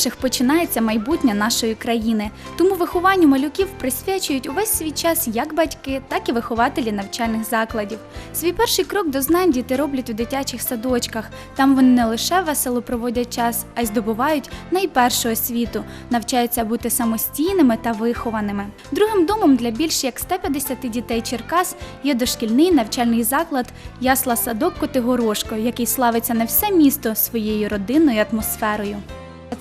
Із починається майбутнє нашої країни, тому вихованню малюків присвячують увесь свій час як батьки, так і вихователі навчальних закладів. Свій перший крок до знань діти роблять у дитячих садочках. Там вони не лише весело проводять час, а й здобувають найпершу освіту, навчаються бути самостійними та вихованими. Другим домом для більш як 150 дітей Черкас є дошкільний навчальний заклад Ясла Садок Котигорошко, який славиться на все місто своєю родинною атмосферою.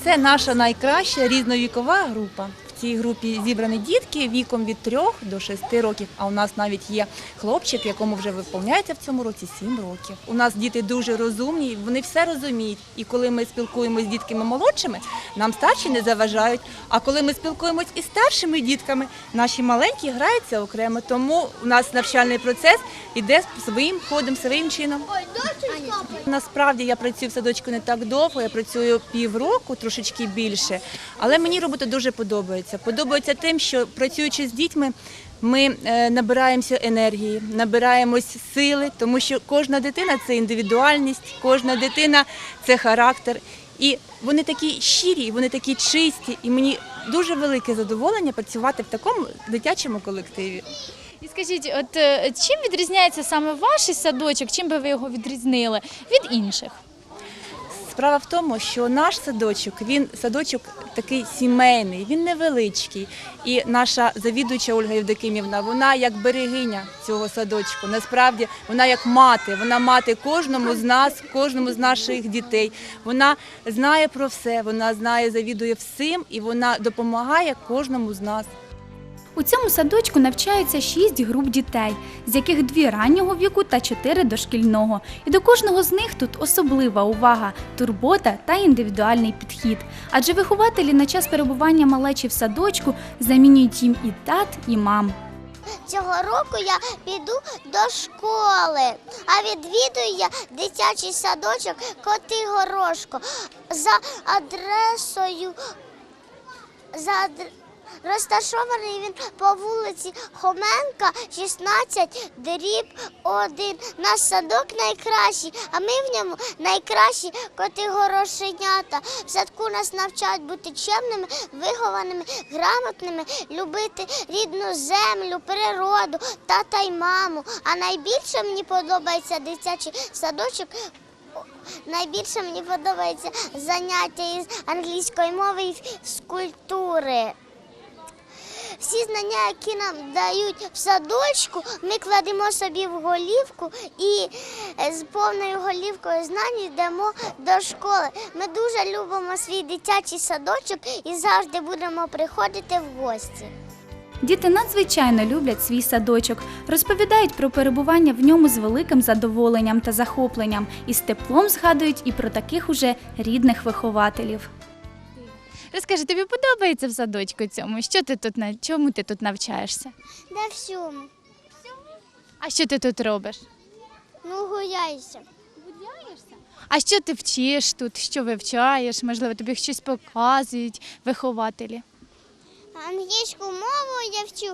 Це наша найкраща різновікова група. Цій групі зібрані дітки віком від 3 до 6 років. А у нас навіть є хлопчик, якому вже виповняється в цьому році 7 років. У нас діти дуже розумні, вони все розуміють. І коли ми спілкуємося з дітками молодшими, нам старші не заважають. А коли ми спілкуємось із старшими дітками, наші маленькі граються окремо. Тому у нас навчальний процес іде своїм ходом, своїм чином. Насправді я працюю в садочку не так довго, я працюю півроку, трошечки більше, але мені робота дуже подобається. Подобається тим, що працюючи з дітьми, ми е, набираємося енергії, набираємось сили, тому що кожна дитина це індивідуальність, кожна дитина це характер. І вони такі щирі, вони такі чисті, і мені дуже велике задоволення працювати в такому дитячому колективі. І скажіть, от е, чим відрізняється саме ваш садочок? Чим би ви його відрізнили від інших? Справа в тому, що наш садочок він садочок такий сімейний, він невеличкий. І наша завідуюча Ольга Євдокимівна, вона як берегиня цього садочку. Насправді вона як мати, вона мати кожному з нас, кожному з наших дітей. Вона знає про все, вона знає, завідує всім, і вона допомагає кожному з нас. У цьому садочку навчаються шість груп дітей, з яких дві раннього віку та чотири дошкільного. І до кожного з них тут особлива увага, турбота та індивідуальний підхід. Адже вихователі на час перебування малечі в садочку замінюють їм і тат, і мам. Цього року я піду до школи, а відвідую я дитячий садочок Коти Горошко за адресою. За адр... Розташований він по вулиці Хоменка, 16, дріб 1. Наш садок найкращий, а ми в ньому найкращі коти горошенята. В садку нас навчають бути чемними, вихованими, грамотними, любити рідну землю, природу, тата й маму. А найбільше мені подобається дитячий садочок. Найбільше мені подобається заняття із англійської мови і з культури. Знання, які нам дають в садочку, ми кладемо собі в голівку і е, з повною голівкою знань йдемо до школи. Ми дуже любимо свій дитячий садочок і завжди будемо приходити в гості. Діти надзвичайно люблять свій садочок, розповідають про перебування в ньому з великим задоволенням та захопленням і з теплом згадують і про таких уже рідних вихователів. Розкажи, тобі подобається в садочку цьому? Що ти тут на чому ти тут навчаєшся? Де всьому? А що ти тут робиш? Ну, гуляйся. А що ти вчиш тут? Що вивчаєш? Можливо, тобі щось показують вихователі? Англійську мову я вчу,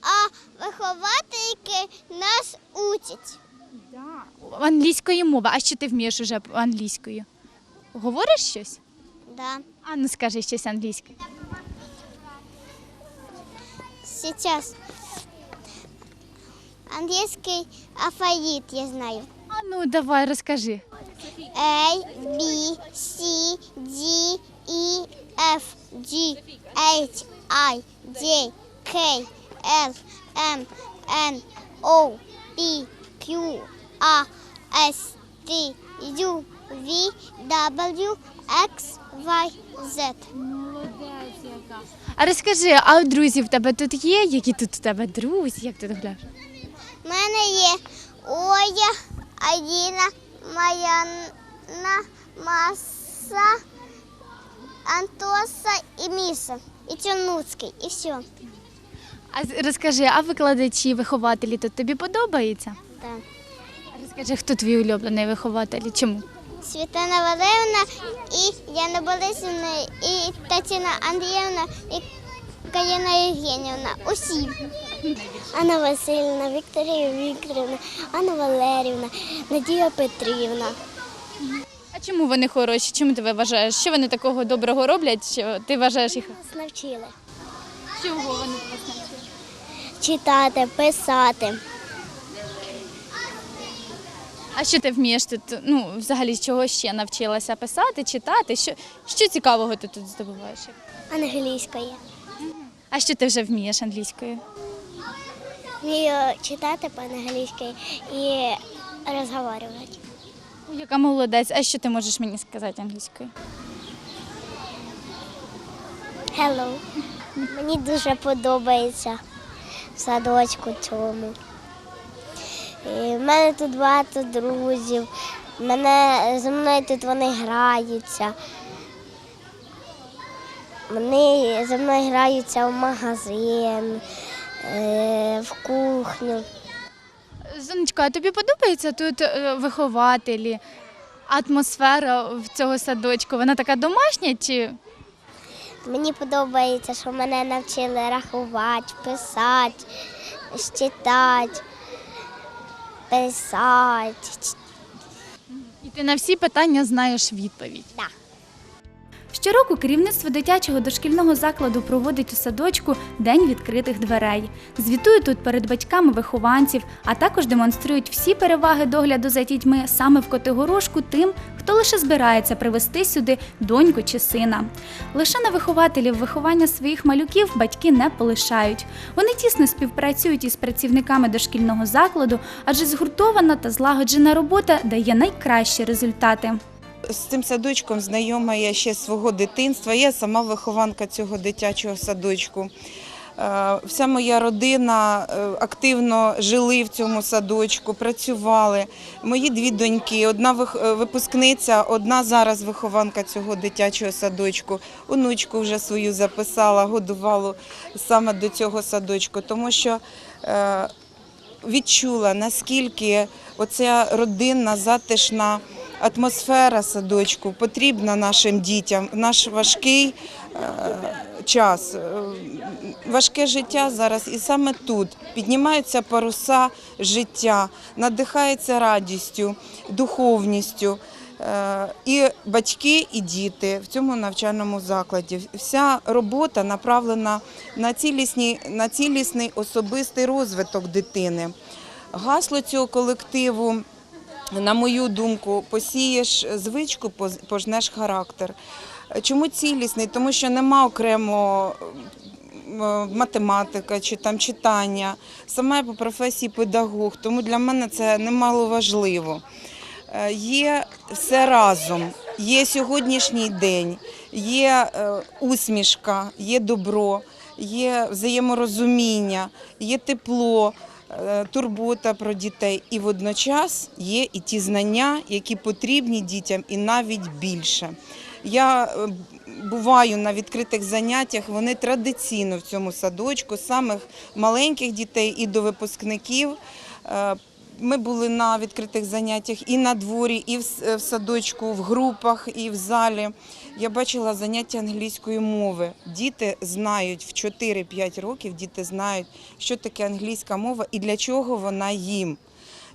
а виховательки нас учать. Англійської мови. А що ти вмієш уже англійською? Говориш щось? Да. А ну скажи щось англійське. Сейчас. Английский алфавит я знаю. А ну давай розкажи. A, B, C, D, E, F, G, H, I, J, K, L, M, N, O, P, Q, R, S, T, U, V, W, X, Y, Z. А розкажи, а друзі в тебе тут є? Які тут у тебе друзі? Як ти доглядаєш? У мене є Оя, Аліна, Мар'яна, Маса, Антоса і Міса. І Чорнуцький, і все. А з- розкажи, а викладачі, вихователі тут тобі подобаються? Так. Розкажи, хто твій улюблений вихователь? і Чому? Світлана Валерівна, і Яна Борисівна, і Тетяна Андріївна, і Каїна Євгенівна. Усі. Анна Васильівна, Вікторія Вікторівна, Анна Валерівна, Надія Петрівна. А чому вони хороші? Чому ти вважаєш? Що вони такого доброго роблять? Що ти вважаєш їх? Нас навчили Чого вони вас навчили? читати, писати. А що ти вмієш тут? Ну, взагалі, чого ще навчилася писати, читати? Що, що цікавого ти тут здобуваєш? Англійської. А що ти вже вмієш англійською? Вмію читати по-англійськи і розговорювати. Яка молодець. А що ти можеш мені сказати англійською? Hello. Мені дуже подобається в садочку цьому. В мене тут багато друзів. Мене, зі мною тут вони граються. Вони зі мною граються в магазин, е, в кухню. Зонечко, а тобі подобається тут е, вихователі, атмосфера в цього садочку? Вона така домашня чи Мені подобається, що мене навчили рахувати, писати, читати, писати. і ти на всі питання знаєш відповідь? Так. Щороку керівництво дитячого дошкільного закладу проводить у садочку День відкритих дверей. Звітують тут перед батьками вихованців, а також демонструють всі переваги догляду за дітьми саме в Котигорошку тим, хто лише збирається привезти сюди доньку чи сина. Лише на вихователів виховання своїх малюків батьки не полишають. Вони тісно співпрацюють із працівниками дошкільного закладу, адже згуртована та злагоджена робота дає найкращі результати. З цим садочком знайома я ще з свого дитинства. Я сама вихованка цього дитячого садочку. Е, Вся моя родина е, активно жили в цьому садочку, працювали. Мої дві доньки, одна е, випускниця, одна зараз вихованка цього дитячого садочку. Онучку вже свою записала, годувала саме до цього садочку, тому що відчула, наскільки оця родинна, затишна атмосфера садочку потрібна нашим дітям наш важкий е, час. Е, Важке життя зараз, і саме тут піднімаються паруса життя, надихається радістю, духовністю. Е, І батьки, і діти в цьому навчальному закладі. Вся робота направлена на, цілісні, на цілісний особистий розвиток дитини. Гасло цього колективу, на мою думку, посієш звичку, пожнеш характер. Чому цілісний? Тому що нема окремо математика чи там читання. Саме я по професії педагог, тому для мене це немало важливо. Е, Є все разом. Є сьогоднішній день, є е, усмішка, є добро, є взаєморозуміння, є тепло, турбота про дітей. І водночас є і ті знання, які потрібні дітям, і навіть більше. Я е, буваю на відкритих заняттях, вони традиційно в цьому садочку, самих маленьких дітей і до випускників. Е, Ми були на відкритих заняттях і на дворі, і в садочку, в групах, і в залі. Я бачила заняття англійської мови. Діти знають в 4-5 років, діти знають, що таке англійська мова і для чого вона їм.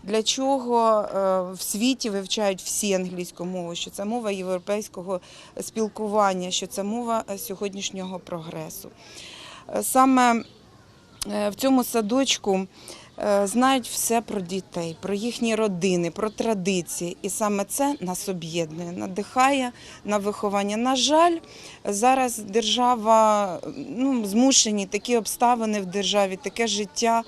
Для чого е, в світі вивчають всі англійську мову, що це мова європейського спілкування, що це мова е, сьогоднішнього прогресу. Е, Саме в цьому садочку знають все про дітей, про їхні родини, про традиції. І саме це нас об'єднує, надихає на виховання. На жаль, зараз держава ну, змушені такі обставини в державі, таке життя.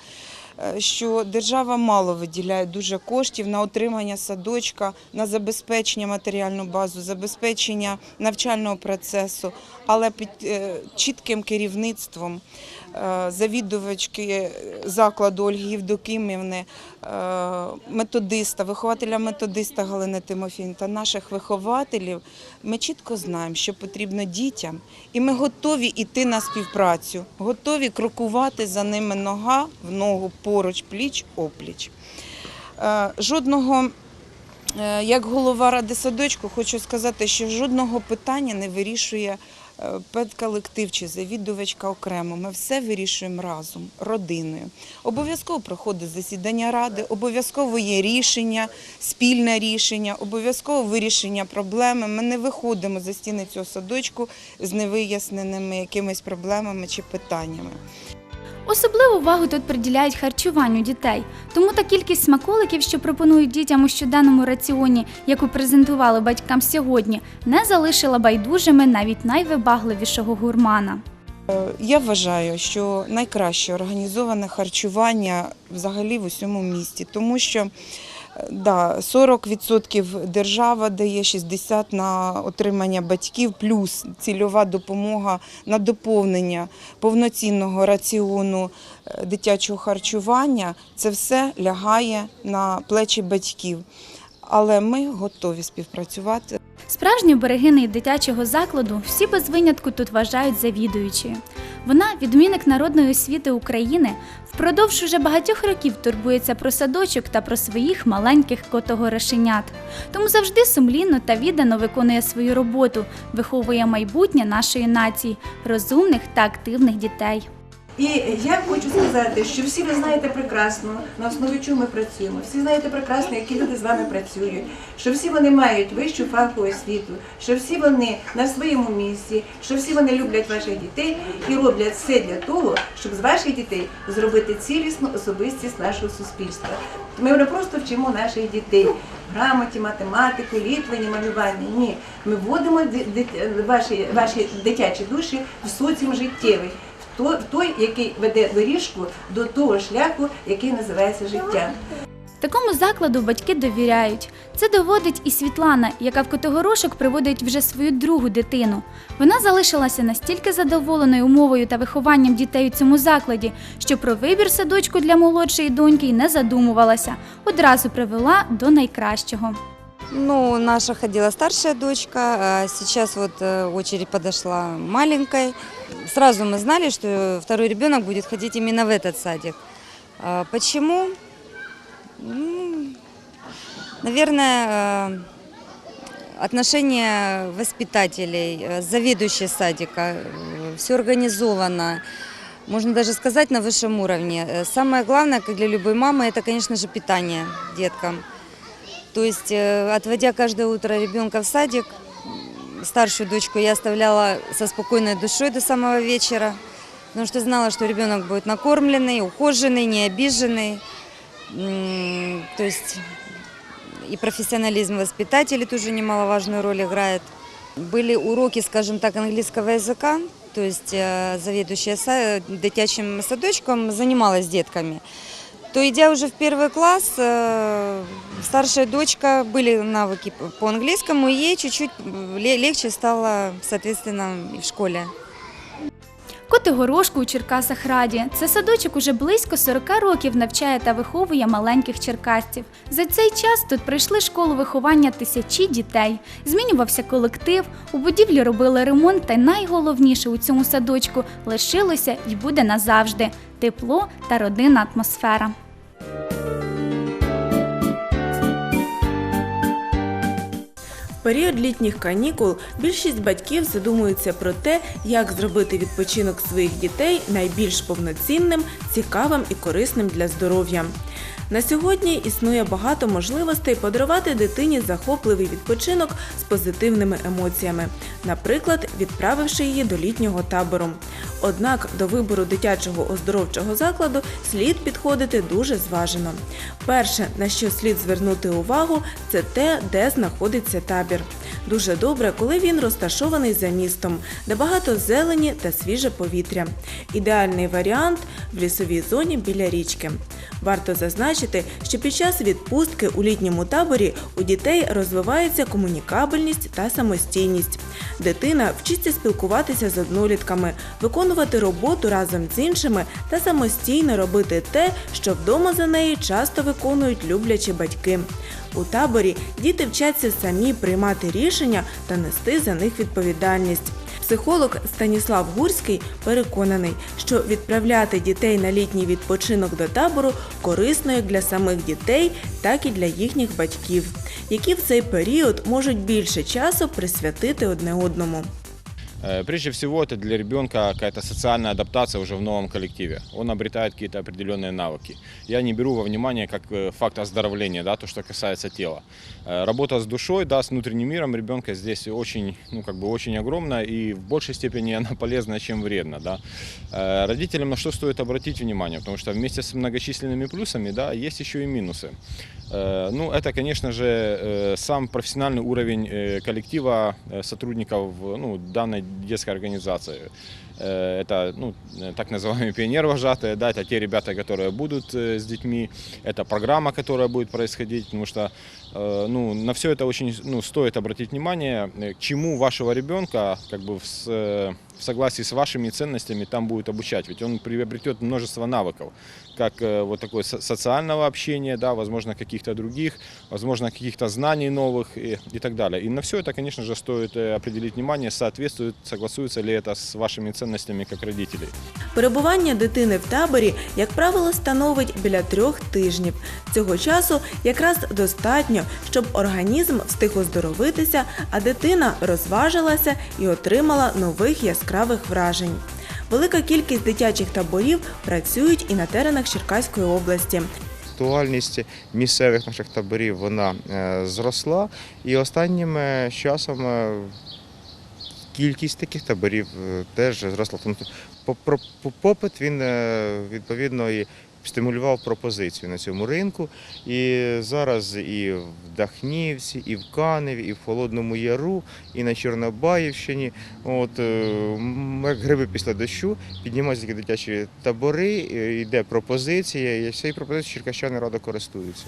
Е, Що держава мало виділяє дуже коштів на отримання садочка, на забезпечення матеріальну базу, забезпечення навчального процесу, але під е, чітким керівництвом е, завідувачки закладу Ольги Євдокимівни, методиста, вихователя методиста Галини Тимофін та наших вихователів, ми чітко знаємо, що потрібно дітям, і ми готові йти на співпрацю, готові крокувати за ними нога в ногу поруч, пліч опліч. Е, Жодного Е, Як голова ради садочку хочу сказати, що жодного питання не вирішує е, педколектив чи завідувачка окремо. Ми все вирішуємо разом, родиною. Обов'язково проходить засідання ради, обов'язково є рішення, спільне рішення, обов'язково вирішення проблеми. Ми не виходимо за стіни цього садочку з невиясненими якимись проблемами чи питаннями. Особливу увагу тут приділяють харчуванню дітей, тому та кількість смаколиків, що пропонують дітям у щоденному раціоні, яку презентували батькам сьогодні, не залишила байдужими навіть найвибагливішого гурмана. Е, Я вважаю, що найкраще організоване харчування взагалі в усьому місті, тому що да, 40% держава дає 60% на отримання батьків, плюс цільова допомога на доповнення повноцінного раціону е, дитячого харчування. Це все лягає на плечі батьків. Але ми готові співпрацювати. Справжньою берегинею дитячого закладу всі без винятку тут вважають завідуючою. Вона, відмінник народної освіти України, впродовж уже багатьох років турбується про садочок та про своїх маленьких котогорошенят. Тому завжди сумлінно та віддано виконує свою роботу, виховує майбутнє нашої нації, розумних та активних дітей. І я хочу сказати, що всі ви знаєте прекрасно, на основі чого ми працюємо. Всі знаєте прекрасно, які люди з вами працюють, що всі вони мають вищу фахову освіту, що всі вони на своєму місці, що всі вони люблять ваших дітей і роблять все для того, щоб з ваших дітей зробити цілісну особистість нашого суспільства. Ми не просто вчимо наших дітей грамоті, математику, літвені, малювання. Ні, ми вводимо ди- ваші, ваші дитячі душі в соціум життєвий. Той, який веде доріжку до того шляху, який називається життя. Такому закладу батьки довіряють. Це доводить і Світлана, яка в Котогорошок приводить вже свою другу дитину. Вона залишилася настільки задоволеною умовою та вихованням дітей у цьому закладі, що про вибір садочку для молодшої доньки й не задумувалася. Одразу привела до найкращого. Ну, наша ходила старшая дочка, а сейчас вот э, очередь подошла маленькой. Сразу мы знали, что второй ребенок будет ходить именно в этот садик. А Почему? Ну, Наверное, э, отношение воспитателей, э, заведующей садика, все организовано. Можно даже сказать на высшем уровне. Самое главное, как для любой мамы, это, конечно же, питание деткам. То есть, э, отводя каждое утро ребенка в садик, м, старшую дочку я оставляла со спокойной душой до самого вечера, потому что знала, что ребенок будет накормленный, ухоженный, не обиженный. М, То есть и профессионализм воспитателей тоже немаловажную роль играет. Были уроки, скажем так, английского языка, то есть э, заведующая са- дитячим садочком занималась с детками то идя уже в первый класс, э, старшая дочка, были навыки по английскому, и ей чуть-чуть легче стало, соответственно, и в школе. Котигорошку у Черкасах Раді. Це садочок уже близько 40 років навчає та виховує маленьких черкасців. За цей час тут пройшли школу виховання тисячі дітей. Змінювався колектив, у будівлі робили ремонт, та найголовніше у цьому садочку лишилося і буде назавжди тепло та родинна атмосфера. Період літніх канікул більшість батьків задумуються про те, як зробити відпочинок своїх дітей найбільш повноцінним, цікавим і корисним для здоров'я. На сьогодні існує багато можливостей подарувати дитині захопливий відпочинок з позитивними емоціями, наприклад, відправивши її до літнього табору. Однак до вибору дитячого оздоровчого закладу слід підходити дуже зважено. Перше, на що слід звернути увагу, це те, де знаходиться табір. Дуже добре, коли він розташований за містом, де багато зелені та свіже повітря. Ідеальний варіант в лісовій зоні біля річки. Варто зазначити, що під час відпустки у літньому таборі у дітей розвивається комунікабельність та самостійність. Дитина вчиться спілкуватися з однолітками, виконувати роботу разом з іншими та самостійно робити те, що вдома за неї часто виконують люблячі батьки. У таборі діти вчаться самі приймати рішення та нести за них відповідальність. Психолог Станіслав Гурський переконаний, що відправляти дітей на літній відпочинок до табору корисно як для самих дітей, так і для їхніх батьків, які в цей період можуть більше часу присвятити одне одному. Э, Прежде всего, это для ребенка какая-то социальная адаптация уже в новом коллективе. Он обретает какие-то определенные навыки. Я не беру во внимание как э, факт оздоровления, да, то, что касается тела. Э, Работа с душой, да, с внутренним миром ребенка здесь очень, ну, как бы очень огромна и в большей степени она полезна, чем вредна, да. Э, Родителям на что стоит обратить внимание, потому что вместе с многочисленными плюсами, да, есть еще и минусы. Э, Ну, это, конечно же, э, сам профессиональный уровень э, коллектива сотрудников ну, данной детской организации. Это ну, так называемые пионер-вожатые, да, это те ребята, которые будут с детьми, это программа, которая будет происходить, потому что ну, на все это очень ну, стоит обратить внимание, к чему вашего ребенка как бы в, в согласии с вашими ценностями там будет обучать, ведь он приобретет множество навыков, как э, вот такое со- социального общения, да, возможно, каких-то других, возможно, каких-то знаний новых и, и так далее. И на все это, конечно же, стоит э, определить внимание, соответствует, согласуется ли это с вашими ценностями как родителей. Перебування дитини в таборі, як правило, становить біля трьох тижнів. Цього часу якраз достатньо, щоб організм встиг оздоровитися, а дитина розважилася і отримала нових яскравих вражень. Велика кількість дитячих таборів працюють і на теренах Черкаської області. актуальність місцевих наших таборів вона е, зросла, і останнім е, часом е, кількість таких таборів теж зросла. Попит він відповідно стимулював пропозицію на цьому ринку. І зараз і в Дахнівці, і в Каневі, і в Холодному Яру, і на Чорнобаївщині. От, е, як гриби після дощу, піднімаються такі дитячі табори, йде пропозиція, і цією пропозицією черкащани радо користуються.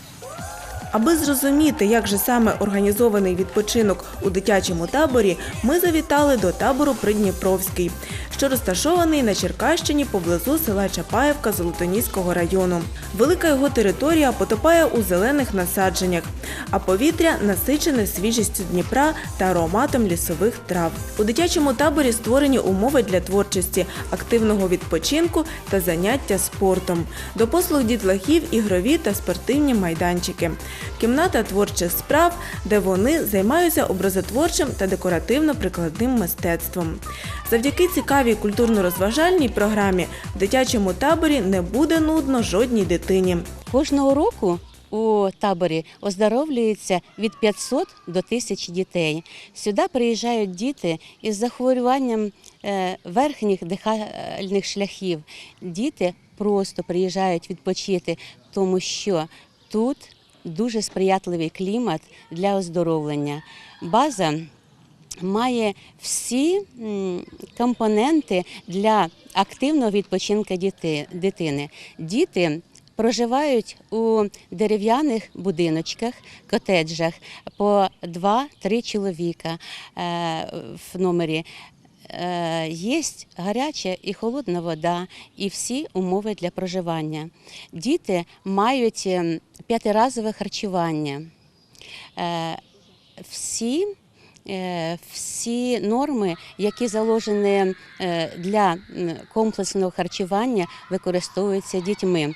Аби зрозуміти, як же саме організований відпочинок у дитячому таборі, ми завітали до табору Придніпровський, що розташований на Черкащині поблизу села Чапаєвка Золотоніського району. Велика його територія потопає у зелених насадженнях, а повітря насичене свіжістю Дніпра та ароматом лісових трав. У дитячому таборі створені умови для творчості, активного відпочинку та заняття спортом. До послуг дітлахів ігрові та спортивні майданчики. Кімната творчих справ, де вони займаються образотворчим та декоративно-прикладним мистецтвом. Завдяки цікавій культурно-розважальній програмі в дитячому таборі не буде нудно жодній дитині. Кожного року у таборі оздоровлюється від 500 до 1000 дітей. Сюди приїжджають діти із захворюванням е, верхніх дихальних шляхів. Діти просто приїжджають відпочити, тому що тут дуже сприятливий клімат для оздоровлення. База має всі компоненти для активного відпочинку дитини. Діти проживають у дерев'яних будиночках, котеджах по 2-3 чоловіка е, в номері. Е, Є гаряча і холодна вода, і всі умови для проживання. Діти мають п'ятиразове харчування. Е, Всі всі норми, які заложені е, для комплексного харчування, використовуються дітьми.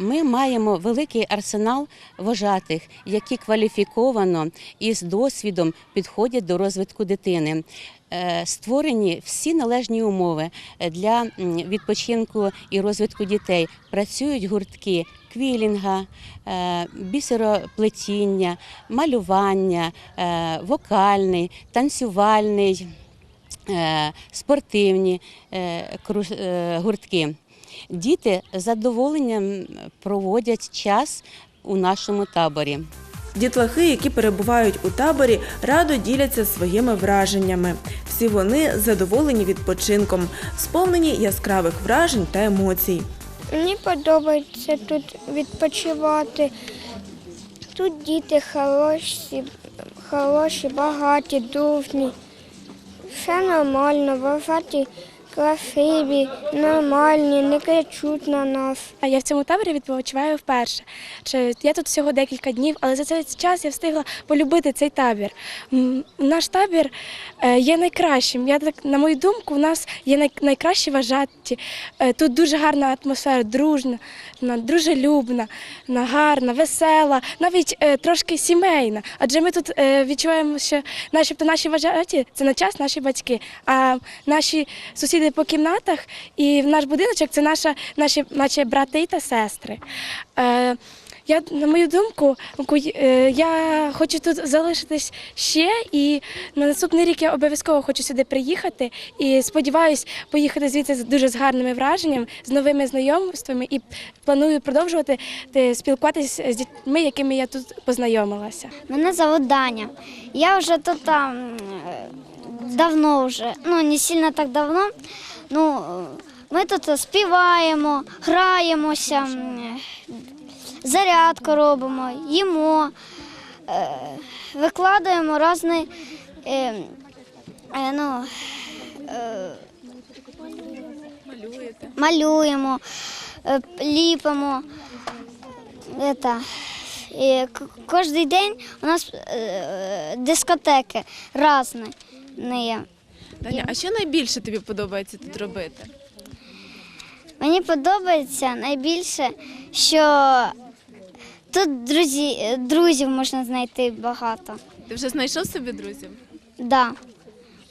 Е, Ми маємо великий арсенал вожатих, які кваліфіковано і з досвідом підходять до розвитку дитини. Е, Створені всі належні умови для відпочинку і розвитку дітей. Працюють гуртки квілінга, е, бісероплетіння, малювання, е, вокальний, танцювальний, е, спортивні е, е, гуртки. Діти з задоволенням проводять час у нашому таборі. Дітлахи, які перебувають у таборі, радо діляться своїми враженнями. Всі вони задоволені відпочинком, сповнені яскравих вражень та емоцій. Мені подобається тут відпочивати. Тут діти хороші, хороші, багаті, дружні. Все нормально, вважаті красиві, нормальні, не кричуть на нас. А я в цьому таборі відпочиваю вперше. Я тут всього декілька днів, але за цей час я встигла полюбити цей табір. Наш табір е, є найкращим. Я так, на мою думку, у нас є найкращі вважаті. Е, Тут дуже гарна атмосфера, дружна, дружелюбна, гарна, весела, навіть е, трошки сімейна. Адже ми тут відчуваємо, що начебто наші вважаті це на час наші батьки, а наші сусіди по кімнатах і наш будиночок це наша, наші, наші брати та сестри. Е, я, на мою думку, е, я хочу тут залишитись ще, і на наступний рік я обов'язково хочу сюди приїхати і сподіваюся поїхати звідси з дуже з гарними враженнями, з новими знайомствами і планую продовжувати е, спілкуватися з дітьми, якими я тут познайомилася. Мене зовут Даня. Я вже тут там давно вже, ну не сильно так давно. Ну, ми тут співаємо, граємося, зарядку робимо, їмо, е, викладаємо різні, е, е, ну, малюємо, ліпимо. Это, кожен день у нас дискотеки різні. Даня, а що найбільше тобі подобається тут робити? Мені подобається найбільше, що тут друзі, друзів можна знайти багато. Ти вже знайшов собі друзів? Да,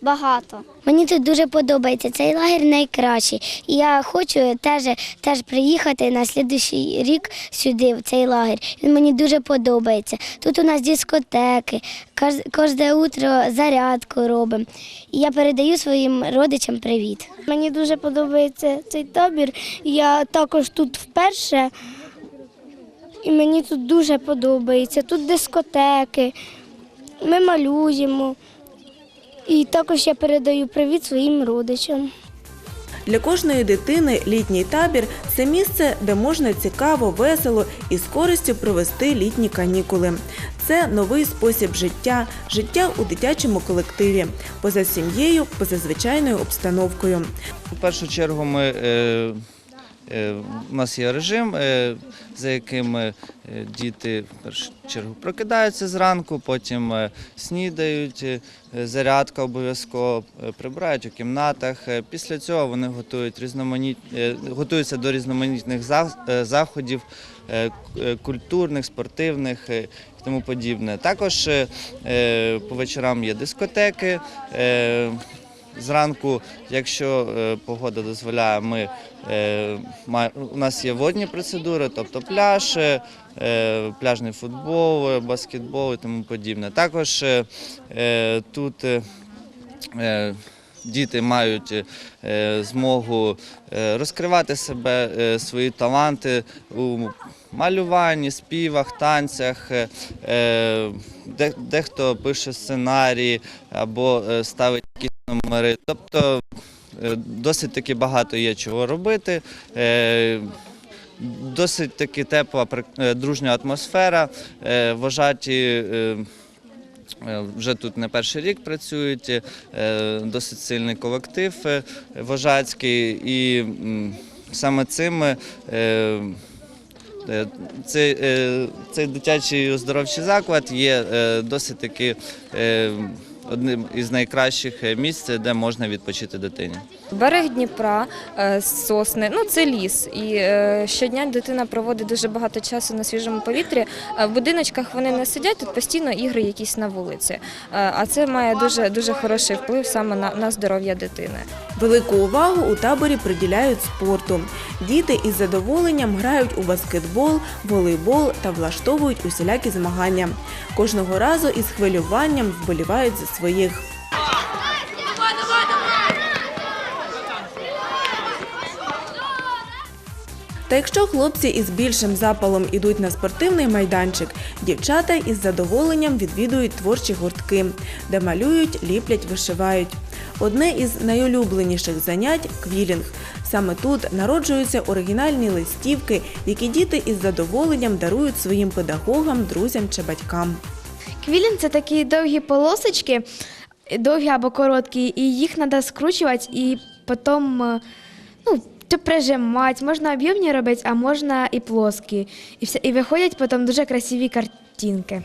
багато. Мені тут дуже подобається. Цей лагерь найкращий. І я хочу теж, теж приїхати на слідуючий рік сюди, в цей лагерь. Він мені дуже подобається. Тут у нас дискотеки, кожне утро зарядку робимо. І я передаю своїм родичам привіт. Мені дуже подобається цей табір. Я також тут вперше. І мені тут дуже подобається. Тут дискотеки, ми малюємо. І також я передаю привіт своїм родичам. Для кожної дитини літній табір це місце, де можна цікаво, весело і з користю провести літні канікули. Це новий спосіб життя, життя у дитячому колективі, поза сім'єю, поза звичайною обстановкою. В першу чергу ми, е, у нас є режим, е, за яким е, діти в першу чергу прокидаються зранку, потім е, снідають, е, зарядка обов'язково, е, прибирають у кімнатах. Е, Після цього вони готують різноманіт, е, готуються до різноманітних е, заходів е, е, культурних, спортивних е, і тому подібне. Також е, е, по вечорам є дискотеки. Зранку, якщо е, погода дозволяє, ми, е, у нас є водні процедури, тобто пляж, е, пляжний футбол, баскетбол і тому подібне. Також тут діти мають змогу розкривати себе, свої таланти у малюванні, співах, танцях. де- Дехто пише сценарії або ставить якісь. Тобто е, досить таки багато є чого робити. Е, Досить таки тепла, е, дружня атмосфера. Вважаті вже тут не перший рік працюють, досить сильний колектив вожацький, і саме цим цей, цей дитячий оздоровчий заклад є досить таки одним із найкращих е, місць, де можна відпочити дитині. Берег Дніпра, е, сосни, ну це ліс. І е, щодня дитина проводить дуже багато часу на свіжому повітрі. Е, В будиночках вони не сидять, тут постійно ігри якісь на вулиці. А це має дуже дуже хороший вплив саме на, на здоров'я дитини. Велику увагу у таборі приділяють спорту. Діти із задоволенням грають у баскетбол, волейбол та влаштовують усілякі змагання. Кожного разу із хвилюванням вболівають за своїх. Та якщо хлопці із більшим запалом ідуть на спортивний майданчик, дівчата із задоволенням відвідують творчі гуртки, де малюють, ліплять, вишивають. Одне із найулюбленіших занять квілінг. Саме тут народжуються оригінальні листівки, які діти із задоволенням дарують своїм педагогам, друзям чи батькам. Квілін це такі довгі полосочки, довгі або короткі, і їх треба скручувати і потім е, ну, то прижимати, можна об'ємні робити, а можна і плоскі. І, все, і виходять потім дуже красиві картинки.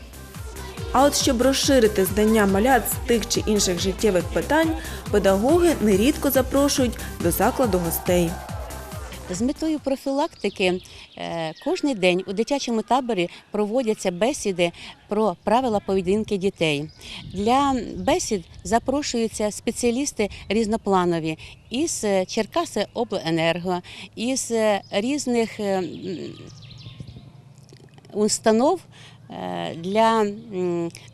А от щоб розширити знання малят з тих чи інших життєвих питань, педагоги нерідко запрошують до закладу гостей. З метою профілактики е, кожен день у дитячому таборі проводяться бесіди про правила поведінки дітей. Для бесід запрошуються спеціалісти різнопланові із е, Черкаси Обленерго, із е, різних установ для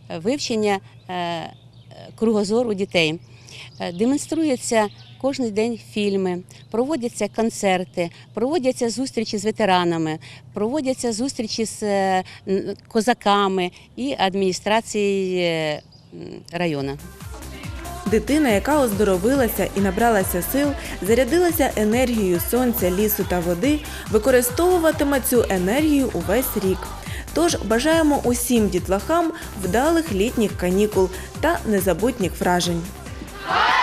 вивчення кругозору дітей. Е, Демонструються кожен день фільми, проводяться концерти, проводяться зустрічі з ветеранами, проводяться зустрічі з е, козаками і адміністрацією е, району. Дитина, яка оздоровилася і набралася сил, зарядилася енергією сонця, лісу та води, використовуватиме цю енергію увесь рік. Тож бажаємо усім дітлахам вдалих літніх канікул та незабутніх вражень. Fire!